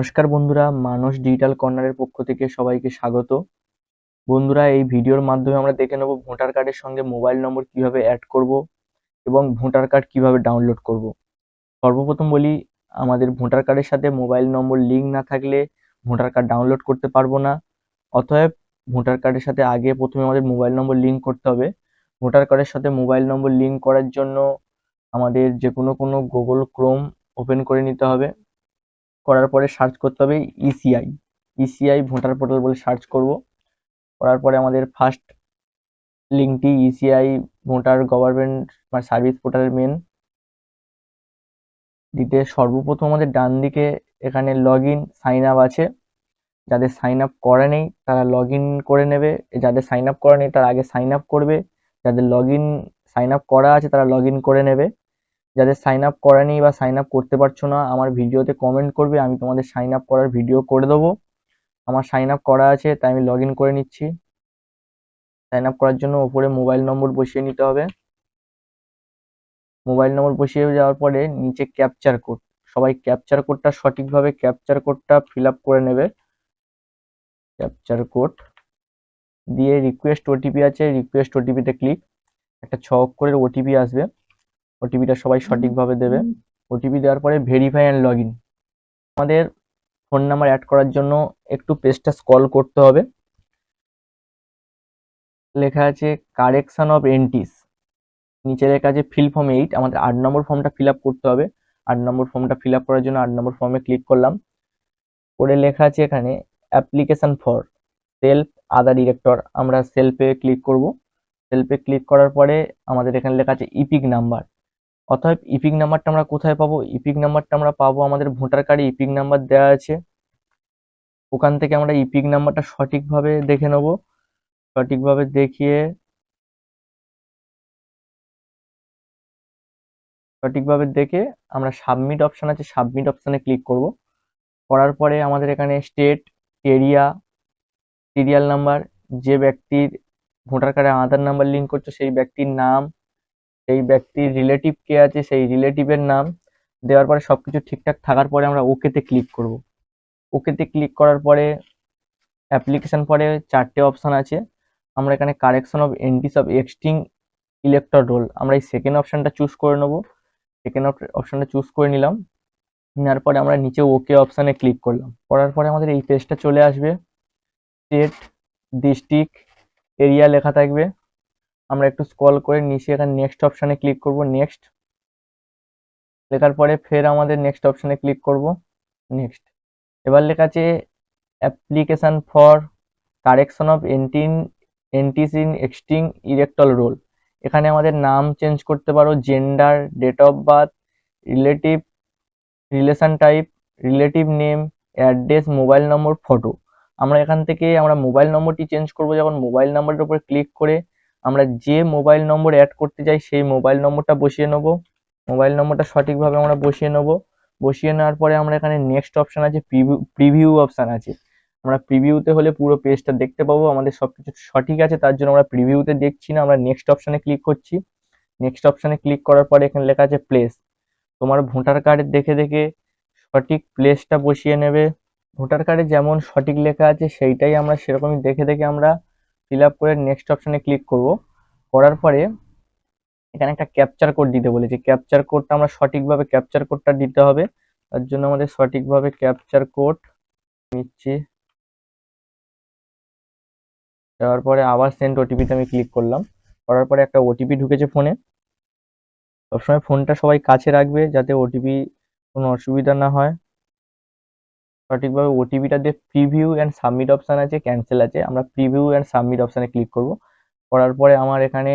নমস্কার বন্ধুরা, মানস ডিজিটাল কর্নারের পক্ষ থেকে সবাইকে স্বাগত। বন্ধুরা, এই ভিডিওর মাধ্যমে আমরা দেখে নেব ভোটার কার্ডের সঙ্গে মোবাইল নম্বর কীভাবে অ্যাড করব এবং ভোটার কার্ড কীভাবে ডাউনলোড করব। সর্বপ্রথম বলি, আমাদের ভোটার কার্ডের সাথে মোবাইল নম্বর লিঙ্ক না থাকলে ভোটার কার্ড ডাউনলোড করতে পারব না। অতএব ভোটার কার্ডের সাথে আগে প্রথমে আমাদের মোবাইল নম্বর লিঙ্ক করতে হবে। ভোটার কার্ডের সাথে মোবাইল নম্বর লিঙ্ক করার জন্য আমাদের যে কোনো কোনো গুগল ক্রোম ওপেন করে নিতে হবে। করার পরে সার্চ করতে হবে ইসিআই ইসিআই ভোটার পোর্টাল বলে সার্চ করব। করার পরে আমাদের ফার্স্ট লিঙ্কটি ইসিআই ভোটার গভর্নমেন্ট মানে সার্ভিস পোর্টালের মেন দিতে সর্বপ্রথম আমাদের ডান দিকে এখানে লগ ইন সাইন আপ আছে। যাদের সাইন আপ করা নেই, তারা লগ ইন করে নেবে। যাদের সাইন আপ করা নেই, তারা আগে সাইন আপ করবে। যাদের লগ ইন সাইন আপ করা আছে, তারা লগ ইন করে নেবে। যাদের সাইন আপ করা নেই বা সাইন আপ করতে পারছ না, আমার ভিডিওতে কমেন্ট করবে, আমি তোমাদের সাইন আপ করার ভিডিও করে দেবো। আমার সাইন আপ করা আছে, তাই আমি লগ করে নিচ্ছি। সাইন আপ করার জন্য ওপরে মোবাইল নম্বর বসিয়ে নিতে হবে। মোবাইল নম্বর বসিয়ে যাওয়ার পরে নিচে ক্যাপচার কোড সবাই ক্যাপচার কোডটা সঠিকভাবে ক্যাপচার কোডটা ফিল আপ করে নেবে। ক্যাপচার কোড দিয়ে রিকোয়েস্ট ওটিপি আছে রিকোয়েস্ট ওটিপিতে ক্লিক একটা ছ অক্ষরের ওটিপি আসবে। ওটিপিটা সবাই সঠিকভাবে দেবে। ওটিপি দেওয়ার পরে ভেরিফাই অ্যান্ড লগ ইন আমাদের ফোন নাম্বার অ্যাড করার জন্য একটু পেজটা স্ক্রল করতে হবে। লেখা আছে কারেকশন অফ এন্টিস নিচে লেখা আছে ফিল ফর্ম এইট আমাদের আট নম্বর ফর্মটা ফিল আপ করতে হবে। আট নম্বর ফর্মটা ফিল আপ করার জন্য আট নম্বর ফর্মে ক্লিক করলাম। করে লেখা আছে এখানে application for self other director আমরা সেলফে ক্লিক করব। সেলফে ক্লিক করার পরে আমাদের এখানে লেখা আছে ইপিক নাম্বার অতএব ইপিক নাম্বারটা আমরা কোথায় পাবো? ইপিক নাম্বারটা আমরা পাবো আমাদের ভোটার কার্ডে ইপিক নাম্বার দেওয়া আছে। ওখান থেকে আমরা ইপিক নাম্বারটা সঠিকভাবে দেখে নেব। সঠিকভাবে দেখিয়ে সঠিকভাবে দেখে আমরা সাবমিট অপশন আছে সাবমিট অপশানে ক্লিক করব। করার পরে আমাদের এখানে স্টেট এরিয়া সিরিয়াল নাম্বার যে ব্যক্তির ভোটার কার্ডে আধার নাম্বার লিঙ্ক করছে, সেই ব্যক্তির নাম সেই ব্যক্তির রিলেটিভ কে আছে, সেই রিলেটিভের নাম দেওয়ার পরে সব কিছু ঠিকঠাক থাকার পরে আমরা ওকেতে ক্লিক করব। ওকেতে ক্লিক করার পরে অ্যাপ্লিকেশন পরে চারটে অপশান আছে। আমরা এখানে correction of entries of existing elector roll আমরা এই সেকেন্ড অপশানটা চুজ করে নেব। সেকেন্ড অপশানটা চুজ করে নিলাম। নেওয়ার পরে আমরা নিচে ওকে অপশানে ক্লিক করলাম। করার পরে আমাদের এই পেজটা চলে আসবে। স্টেট ডিস্ট্রিক্ট এরিয়া লেখা থাকবে। আমরা একটু স্ক্রল করে নিচে এখানে নেক্সট অপশানে ক্লিক করব নেক্সট লেখার পরে ফের আমাদের নেক্সট অপশানে ক্লিক করব নেক্সট এবার লেখা আছে application for correction of এন্টিন entries in existing elector roll এখানে আমাদের নাম চেঞ্জ করতে পারো gender date of birth relative relation type relative name address mobile number photo আমরা এখান থেকে আমরা মোবাইল নম্বরটি চেঞ্জ করব, যখন মোবাইল নম্বরের উপর ক্লিক করে আমরা যে মোবাইল নম্বর অ্যাড করতে চাই, সেই মোবাইল নম্বরটা বসিয়ে নেব। মোবাইল নম্বরটা সঠিকভাবে আমরা বসিয়ে নেব। বসিয়ে নেওয়ার পরে আমরা এখানে নেক্সট অপশান আছে প্রিভিউ অপশান আছে। আমরা প্রিভিউতে হলে পুরো পেজটা দেখতে পাবো, আমাদের সব কিছু সঠিক আছে, তার জন্য আমরা প্রিভিউতে দেখছি না, আমরা নেক্সট অপশানে ক্লিক করছি। নেক্সট অপশানে ক্লিক করার পরে এখানে লেখা আছে প্লেস তোমার ভোটার কার্ড দেখে দেখে সঠিক প্লেসটা বসিয়ে নেবে। ভোটার কার্ডে যেমন সঠিক লেখা আছে, সেইটাই আমরা সেরকমই দেখে দেখে আমরা ফিল আপ করে নেক্সট অপশানে ক্লিক করব। করার পরে এখানে একটা ক্যাপচার কোড দিতে বলেছে। ক্যাপচার কোডটা আমরা সঠিকভাবে ক্যাপচার কোডটা দিতে হবে। তার জন্য আমাদের সঠিকভাবে ক্যাপচার কোড নিচ্ছি। দেওয়ার পরে আবার সেন্ড ওটিপিতে আমি ক্লিক করলাম। করার পরে একটা ওটিপি ঢুকেছে ফোনে। সবসময় ফোনটা সবাই কাছে রাখবে যাতে ওটিপি কোনো অসুবিধা না হয়। সঠিকভাবে ওটিপিটা দিয়ে প্রিভিউ অ্যান্ড সাবমিট অপশান আছে ক্যান্সেল আছে, আমরা প্রিভিউ অ্যান্ড সাবমিট অপশানে ক্লিক করব। করার পরে আমার এখানে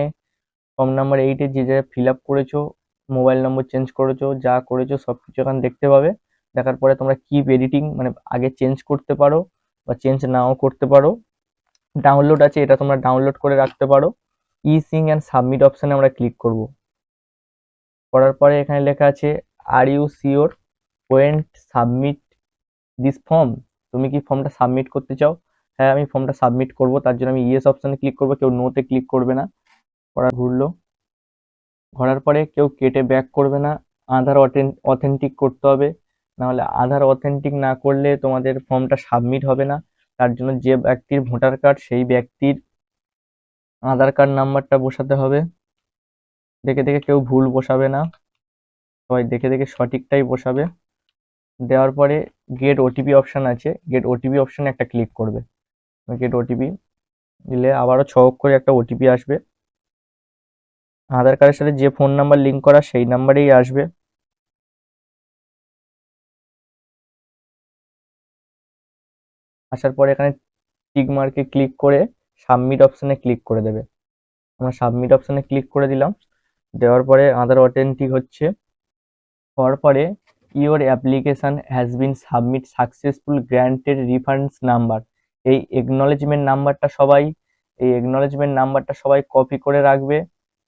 ফর্ম নাম্বার এইটে যে যা ফিল আপ করেছ মোবাইল নম্বর চেঞ্জ করেছ, যা করেছ সব কিছু এখানে দেখতে পাবে। দেখার পরে তোমরা কিপ এডিটিং মানে আগে চেঞ্জ করতে পারো বা চেঞ্জ নাও করতে পারো। ডাউনলোড আছে, এটা তোমরা ডাউনলোড করে রাখতে পারো। ই সিং অ্যান্ড সাবমিট অপশানে আমরা ক্লিক করব। করার পরে এখানে লেখা আছে are you sure want submit this form তুমি কি ফর্মটা সাবমিট করতে চাও? হ্যাঁ আমি ফর্মটা সাবমিট করব, তার জন্য আমি ইয়েস অপশানে ক্লিক করব, কেউ নোতে ক্লিক করবে না। করা ঘুরলো। ঘোরার পরে কেউ কেটে ব্যাক করবে না। আধার অথেন্টিক করতে হবে। নাহলে আধার অথেন্টিক না করলে তোমাদের ফর্মটা সাবমিট হবে না। তার জন্য যে ব্যক্তির ভোটার কার্ড সেই ব্যক্তির আধার কার্ড নাম্বারটা বসাতে হবে। দেখে দেখে কেউ ভুল বসাবে না। সবাই দেখে দেখে সঠিকটাই বসাবে। দেওয়ার পরে গেট ওটিপি অপশান আছে। গেট ওটিপি অপশানে একটা ক্লিক করবে। গেট ওটিপি দিলে আবারও ছ অক্ষরে একটা ওটিপি আসবে। আধার কার্ডের সাথে যে ফোন নাম্বার লিঙ্ক করা সেই নাম্বারেই আসবে। আসার পরে এখানে টিক মার্কে ক্লিক করে সাবমিট অপশানে ক্লিক করে দেবে। আমরা সাবমিট অপশানে ক্লিক করে দিলাম। দেওয়ার পরে আধার অথেন্টিক হচ্ছে। হওয়ার পরে your application has been submit successful granted refunds number এই একনলেজমেন্ট নাম্বারটা সবাই, এই একনলেজমেন্ট নাম্বারটা সবাই কপি করে রাখবে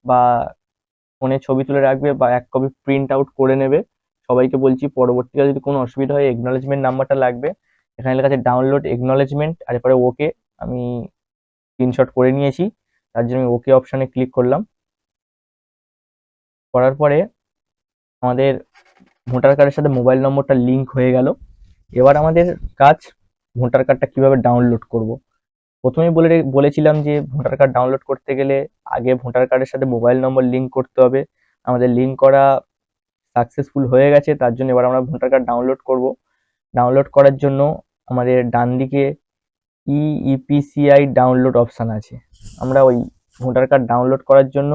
বা ফোনে ছবি তুলে রাখবে বা এক কপি প্রিন্ট আউট করে নেবে। সবাইকে বলছি, পরবর্তীকালে যদি কোনো অসুবিধা হয় একনলেজমেন্ট নাম্বারটা লাগবে। এখানে লেখা আছে ডাউনলোড একনলেজমেন্ট আর এরপরে ওকে আমি স্ক্রিনশট করে নিয়েছি। তার জন্য আমি ওকে অপশানে ক্লিক করলাম। করার পরে আমাদের ভোটার কার্ডের সাথে মোবাইল নম্বরটা লিঙ্ক হয়ে গেল। এবার আমাদের কাজ ভোটার কার্ডটা কীভাবে ডাউনলোড করব? প্রথমেই বলে বলেছিলাম যে ভোটার কার্ড ডাউনলোড করতে গেলে আগে ভোটার কার্ডের সাথে মোবাইল নম্বর লিঙ্ক করতে হবে। আমাদের লিঙ্ক করা সাকসেসফুল হয়ে গেছে, তার জন্য এবার আমরা ভোটার কার্ড ডাউনলোড করব। ডাউনলোড করার জন্য আমাদের ডান দিকে ইপিসিআই ডাউনলোড অপশান আছে। আমরা ওই ভোটার কার্ড ডাউনলোড করার জন্য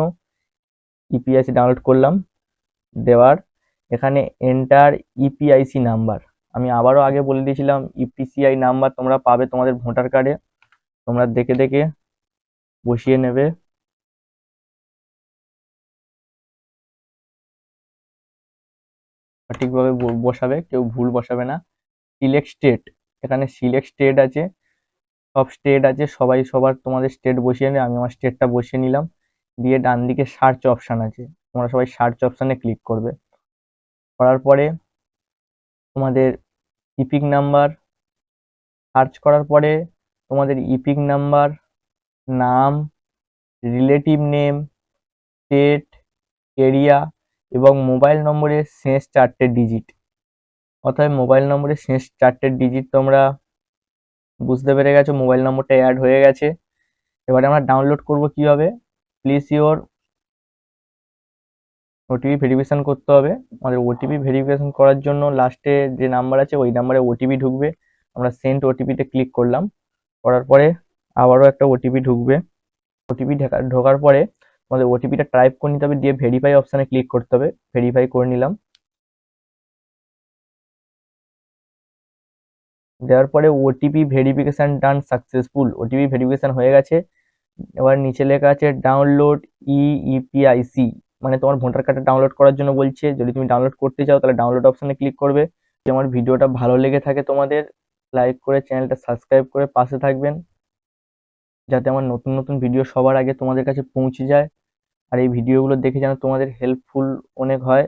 ইপিআইসি ডাউনলোড করলাম। দেওয়ার এখানে এন্টার ইপিআইসি নাম্বার আমি আবারও আগে বলে দিয়েছিলাম ইপিসিআই নাম্বার তোমরা পাবে তোমাদের ভোটার কার্ডে তোমরা দেখে দেখে বসিয়ে নেবে। সঠিকভাবে বসাবে, কেউ ভুল বসাবে না। সিলেক্ট স্টেট এখানে সিলেক্ট স্টেট আছে। সব স্টেট আছে, সবাই সবার তোমাদের স্টেট বসিয়ে নেবে। আমি আমার স্টেটটা বসিয়ে নিলাম। দিয়ে ডান দিকে সার্চ অপশান আছে। তোমরা সবাই সার্চ অপশানে ক্লিক করবে। করার পরে তোমাদের ইপিক নাম্বার সার্চ করার পরে তোমাদের ইপিক নাম্বার নাম রিলেটিভ নেম স্টেট এরিয়া এবং মোবাইল নম্বরের শেষ চারটে ডিজিট অর্থাৎ মোবাইল নম্বরের শেষ চারটে ডিজিট তোমরা বুঝতে পেরে গেছো মোবাইল নম্বরটা অ্যাড হয়ে গেছে। এবারে আমরা ডাউনলোড করব কীভাবে? প্লিজ ইওর ওটিপি ভেরিফিকেশন করতে হবে। আমাদের ওটিপি ভেরিফিকেশন করার জন্য লাস্টে যে নাম্বার আছে, ওই নাম্বারে ওটিপি ঢুকবে। আমরা সেন্ট ওটিপিতে ক্লিক করলাম। করার পরে আবারও একটা ওটিপি ঢুকবে। ওটিপি ঢোকার পরে আমাদের ওটিপিটা টাইপ করে নিতে হবে, দিয়ে ভেরিফাই অপশানে ক্লিক করতে হবে। ভেরিফাই করে নিলাম। দেওয়ার পরে OTP verification done successful OTP verification হয়ে গেছে। এবার নিচে লেখা আছে ডাউনলোড ইপিআইসি মানে তোমার ভোটার কার্ডটা ডাউনলোড করার জন্য বলছে। যদি তুমি ডাউনলোড করতে চাও, তাহলে ডাউনলোড অপশানে ক্লিক করবে। যে আমার ভিডিওটা ভালো লেগে থাকে তোমাদের লাইক করে চ্যানেলটা সাবস্ক্রাইব করে পাশে থাকবেন। যাতে আমার নতুন নতুন ভিডিও সবার আগে তোমাদের কাছে পৌঁছে যায়। আর এই ভিডিওগুলো দেখে যেন তোমাদের হেল্পফুল অনেক হয়।